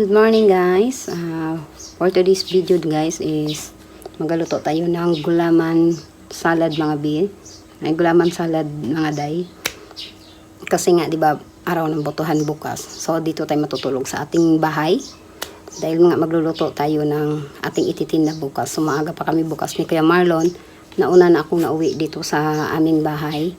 Good morning guys. Uh, for today's video guys is magaluto tayo ng gulaman salad mga bi. Ay gulaman salad mga day. Kasi nga 'di ba araw ng botohan bukas. So dito tayo matutulog sa ating bahay. Dahil nga magluluto tayo ng ating ititin na bukas. So maaga pa kami bukas ni Kuya Marlon. Nauna na akong nauwi dito sa aming bahay.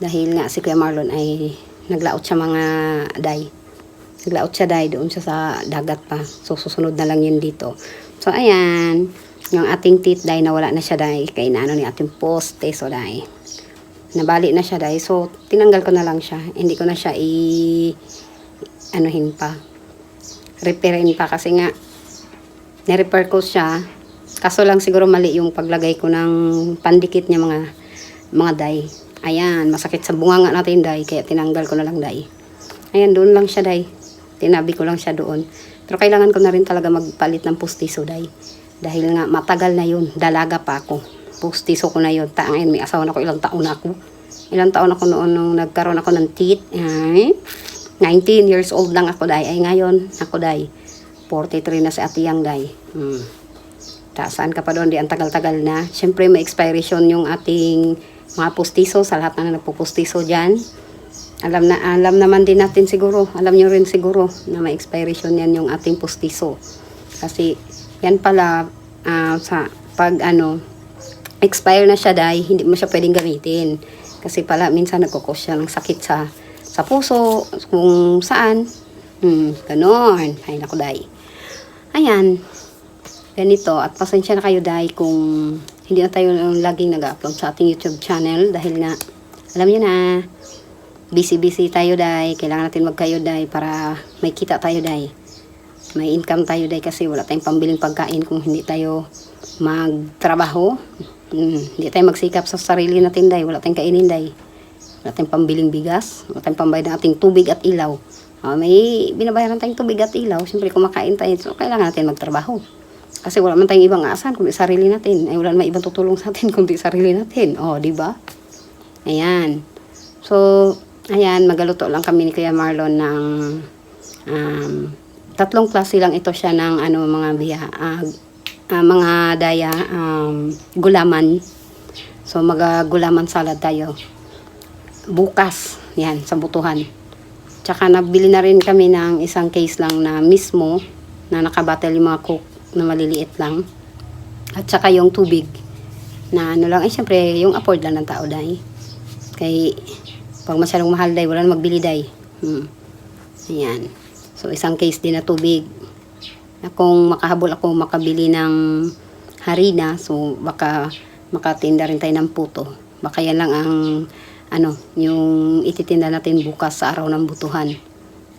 Dahil nga si Kuya Marlon ay naglaot siya mga day. Naglaot siya dahil doon siya sa dagat pa. So, susunod na lang yun dito. So, ayan. Yung ating tit dahil nawala na siya dahil kay naano ni ating poste. So, dahil nabali na siya dahil. So, tinanggal ko na lang siya. Hindi ko na siya i... anuhin pa. Repairin pa kasi nga ni-repair ko siya. Kaso lang siguro mali yung paglagay ko ng pandikit niya mga mga day. Ayan, masakit sa bunganga natin day. Kaya tinanggal ko na lang day. Ayan, doon lang siya day. Tinabi ko lang siya doon. Pero kailangan ko na rin talaga magpalit ng pustiso, day. Dahil nga matagal na yun. Dalaga pa ako. Pustiso ko na yun. Tangin, may asawa na ako. Ilang taon na ako. Ilang taon ako noon nung nagkaroon ako ng teeth. Ay, 19 years old lang ako, day. Ay, ngayon, ako, day. 43 na si Ate Yang, day. Hmm. Ta, saan ka pa doon? Di ang tagal-tagal na. Siyempre, may expiration yung ating mga pustiso sa lahat na nagpupustiso dyan alam na alam naman din natin siguro alam nyo rin siguro na may expiration yan yung ating pustiso. Kasi yan pala ah, sa pag ano expire na siya dahil hindi mo siya pwedeng gamitin. Kasi pala minsan nagkukos siya ng sakit sa sa puso kung saan. Hmm, ganon. Ay naku dahil ayan. Ganito. At pasensya na kayo dahil kung hindi na tayo laging nag-upload sa ating YouTube channel dahil nga alam niyo na busy-busy tayo dai kailangan natin magkayo dai para may kita tayo dai may income tayo dai kasi wala tayong pambiling pagkain kung hindi tayo magtrabaho. Hmm, hindi tayo magsikap sa sarili natin dai wala tayong kainin dai wala tayong pambiling bigas. Wala tayong pambayad ng ating tubig at ilaw. Ah, may binabayaran tayong tubig at ilaw. Siyempre kumakain tayo. So kailangan natin magtrabaho. Kasi wala man tayong ibang aasan kundi sarili natin. Ay wala naman ibang tutulong sa atin kundi sarili natin. Oh di ba? Ayan. So Ayan, magaluto lang kami ni Kuya Marlon ng um, tatlong klase lang ito siya ng ano mga biya, ah, ah, mga daya um, gulaman. So magagulaman salad tayo. Bukas, yan, sa butuhan. Tsaka nabili na rin kami ng isang case lang na mismo na nakabattle yung mga cook na maliliit lang. At saka yung tubig na ano lang, eh syempre yung afford lang ng tao dahil. Kay pag masyadong mahal day, wala na magbili day. Hmm. Ayan. So, isang case din na tubig. Na kung makahabol ako makabili ng harina, so baka makatinda rin tayo ng puto. Baka yan lang ang ano, yung ititinda natin bukas sa araw ng butuhan.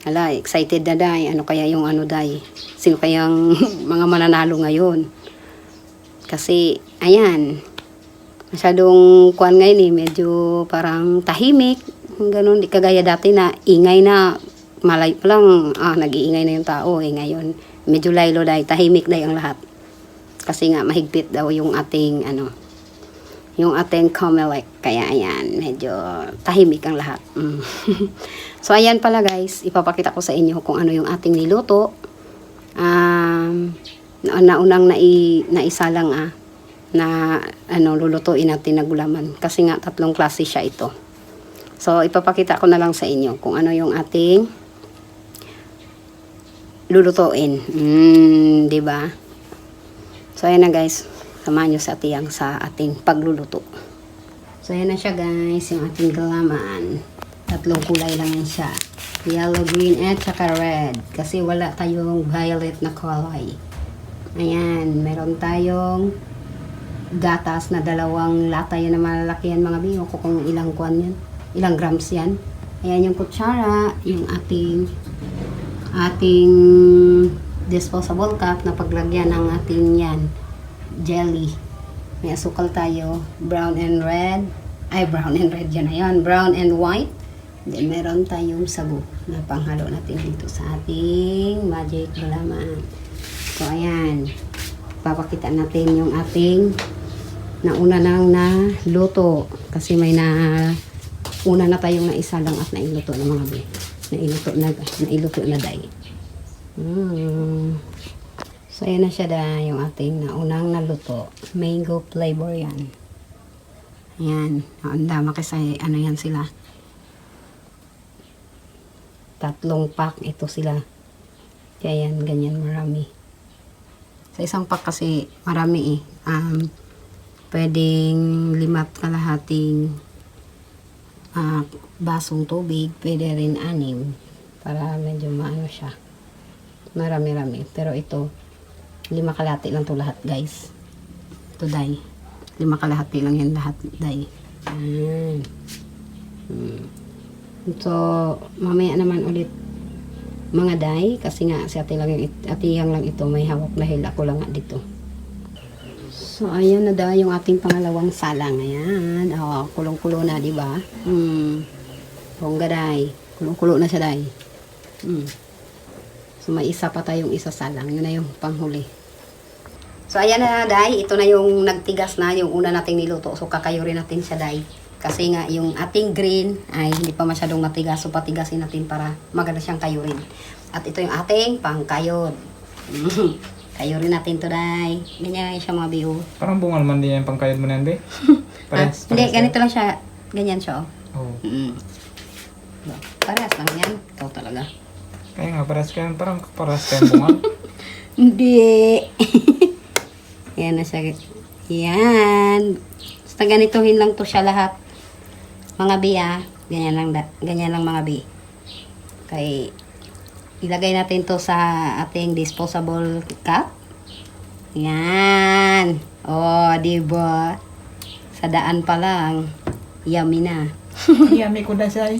Ala, excited na day. Ano kaya yung ano day? Sino kayang mga mananalo ngayon? Kasi, ayan, masyadong kuan ngayon eh, medyo parang tahimik, ganun, di kagaya dati na ingay na, malay pa lang, ah, nag-iingay na yung tao eh, ngayon, medyo laylo dahil, tahimik dahil ang lahat. Kasi nga, mahigpit daw yung ating, ano, yung ating Comelec, kaya ayan, medyo tahimik ang lahat. Mm. so, ayan pala guys, ipapakita ko sa inyo kung ano yung ating niluto. Um, na naunang nai, naisalang ah, na ano lulutuin natin na gulaman kasi nga tatlong klase siya ito. So ipapakita ko na lang sa inyo kung ano yung ating lulutuin. Mm, 'di ba? So ayan na guys, samahan niyo sa tiyang sa ating pagluluto. So ayan na siya guys, yung ating gulaman. Tatlong kulay lang yan siya. Yellow, green, at saka red. Kasi wala tayong violet na kulay. Ayan, meron tayong gatas na dalawang lata yan na malalaki yan mga biyo ko kung ilang kwan yan ilang grams yan? Ayan yung kutsara yung ating ating disposable cup na paglagyan ng ating yan jelly. May asukal tayo brown and red. Ay brown and red yan na yan brown and white. Then meron tayong sago na panghalo natin dito sa ating magic gulaman. So ayan. Papakita natin yung ating nauna nang na luto kasi may na una na tayong naisa lang at nailuto na mga be nailuto na nailuto na day Mm. So, ayan na siya da, yung ating naunang naluto. Mango flavor yan. Ayan. Ang dama kasi, ano yan sila. Tatlong pack ito sila. Kaya yan, ganyan marami. Sa isang pack kasi marami eh. Um, pwedeng limat kalahating ah, basong tubig. Pwede rin anim. Para medyo maano siya. Marami-rami. Pero ito, lima kalahati lang to lahat guys. Ito day. Lima kalahati lang yan lahat day. Ayan. Hmm. So, mamaya naman ulit mga day kasi nga si ate lang yung ate lang ito may hawak dahil ako lang nga dito. So, ayan na daw yung ating pangalawang salang. Ayan. Oh, kulong-kulo na, di ba? Hmm. Bongga day. Kulong-kulo na siya day. Hmm. So, may isa pa tayong isa salang. Yun na yung panghuli. So, ayan na, Day. Ito na yung nagtigas na, yung una nating niluto. So, kakayurin natin siya, Day. Kasi nga, yung ating green ay hindi pa masyadong matigas. So, patigasin natin para maganda siyang kayurin. At ito yung ating pangkayod. kayurin natin to, Day. Ganyan siya mga biyo. Parang bungal man din yung pangkayod mo na yan, be. Ah, Parehas, hindi, parehas ganito lang siya. Ganyan siya, oh. yan. Oo. Mm. Parehas lang yan. Ikaw talaga. Kaya nga, parehas kayo, parang parehas kayong bungal. Hindi. Yan na siya. Yan. Basta ganituhin lang to siya lahat. Mga bi ah. Ganyan lang, da- ganyan lang mga bi. Kay ilagay natin to sa ating disposable cup. Yan. Oh, di ba? Sa daan pa lang. Yummy na. Yummy ko na siya.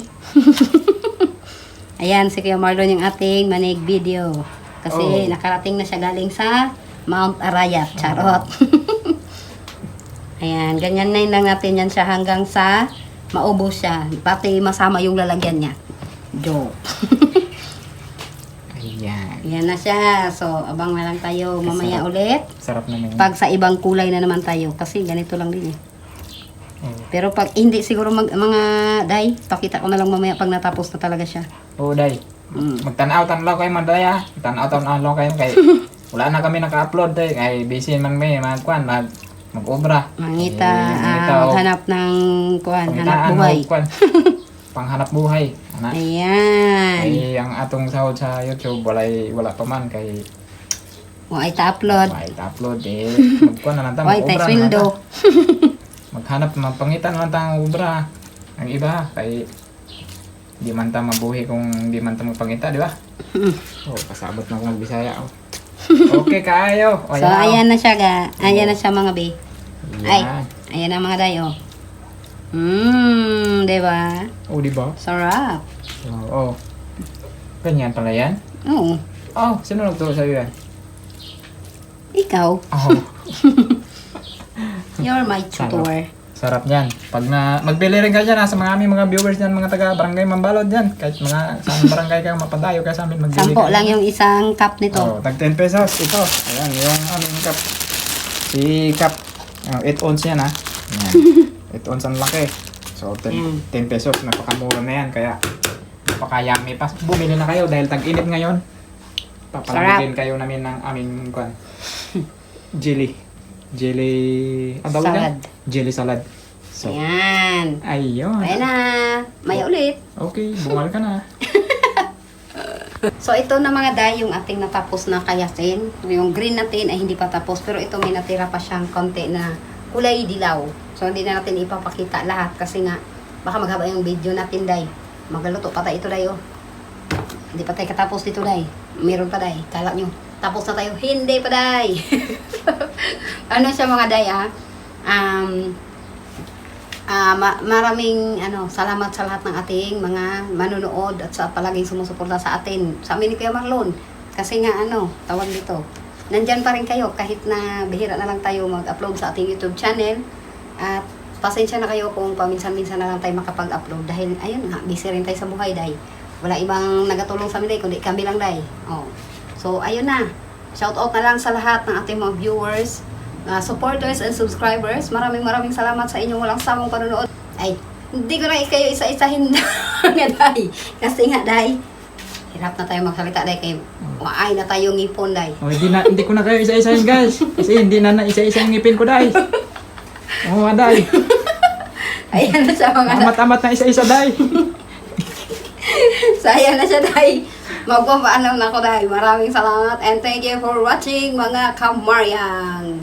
Ayan, si Kuya Marlon yung ating manig video. Kasi Oh. nakarating na siya galing sa Mount Arayat. Charot. Ayan, ganyan na lang natin yan siya hanggang sa maubos siya. Pati masama yung lalagyan niya. Joke. Ayan na siya. So, abang na lang tayo mamaya ulit. Sarap naman yun. Pag sa ibang kulay na naman tayo. Kasi ganito lang din eh. Pero pag hindi siguro mag, mga day, pakita ko na lang mamaya pag natapos na talaga siya. Oo, day. Mm. Magtanaw, tanaw kayo man, day, ah. Magtanaw, tanaw kayo kay... Wala na kami naka-upload, day. Kay busy man may magkuhan, mag... Mag-obra. Mangita, Eh, mangita, ah, maghanap ng kuhan, hanap buhay. Panghanap buhay. Ana. Ayan. Kay ang atong sahod sa YouTube, walay, wala pa man. Kay O ay ta-upload. Why upload eh. Magkuhan na lang tayo. O ay mag-obra na lang sweldo. ta. Maghanap, magpangitan lang tayo ng obra. Ang iba, kay di man ta mabuhi kung di man ta magpangita, di ba? Oh, pasabot na ako magbisaya. Oh. Okay, kaayo. O, So, yan, oh. ayan na siya ga. Ayan na siya mga be. Ay, Yan. ayan na mga dayo. Mmm, di ba? Oh, di ba? Sarap. Oo. Oh, Ganyan pala yan? Oo. Oh, sino nagturo sa'yo yan? Ikaw, Oh, you're my tutor. sarap yan. Pag na, magbili rin kayo dyan ha, sa mga aming mga viewers dyan, mga taga barangay Mambalod dyan. Kahit mga sa aming barangay kayo, mapadayo kayo sa amin, magbili Sampo kayo. lang yung isang cup nito. Oh, tag 10 pesos ito. Ayan, yung aming cup. Si cup, oh, 8 ounce yan ha. Ayan. 8 ounce ang laki. So, 10, Mm. 10 pesos, napakamura na yan. Kaya, napakayami pa. Bumili na kayo dahil tag-init ngayon. Papalamigin kayo namin ng aming kwan. jelly. Jelly, ang tawag Salad. yan? Jelly salad. So, Ayan. ayun. Ayan na. May ulit. Okay, bungal ka na. So, ito na mga day, yung ating natapos na kayasin. Yung green natin ay hindi pa tapos, pero ito may natira pa siyang konti na kulay dilaw. So, hindi na natin ipapakita lahat kasi nga, baka maghaba yung video natin, day. Magaluto pa tayo ito, day, oh. Hindi pa tayo katapos dito, day. Meron pa, day. Kala nyo, tapos na tayo. Hindi pa, day. ano siya, mga day, ah? Um, Ah, ma- maraming ano, salamat sa lahat ng ating mga manonood at sa palaging sumusuporta sa atin. Sa amin ni Kuya Marlon. Kasi nga ano, tawag dito. Nandyan pa rin kayo kahit na bihira na lang tayo mag-upload sa ating YouTube channel. At pasensya na kayo kung paminsan-minsan na lang tayo makapag-upload dahil ayun nga, busy rin tayo sa buhay dahil wala ibang nagatulong sa amin dahil kundi kami lang dahil. Oh. So ayun na. Shout out na lang sa lahat ng ating mga viewers uh, supporters and subscribers. Maraming maraming salamat sa inyong walang sawang panonood. Ay, hindi ko na kayo isa-isahin nga, Day. Kasi nga, Day, Hirap na tayo magsalita day kay waay na tayo ngipon day. Oh, hindi, na, hindi ko na kayo isa-isahin guys. Kasi hindi na na isa-isa yung ngipin ko dahil. Oo, oh, day. Ayan na siya mga Amat-amat na isa-isa day. Sayang na siya day. Magpapaalam na ako day. Maraming salamat and thank you for watching mga kamaryang.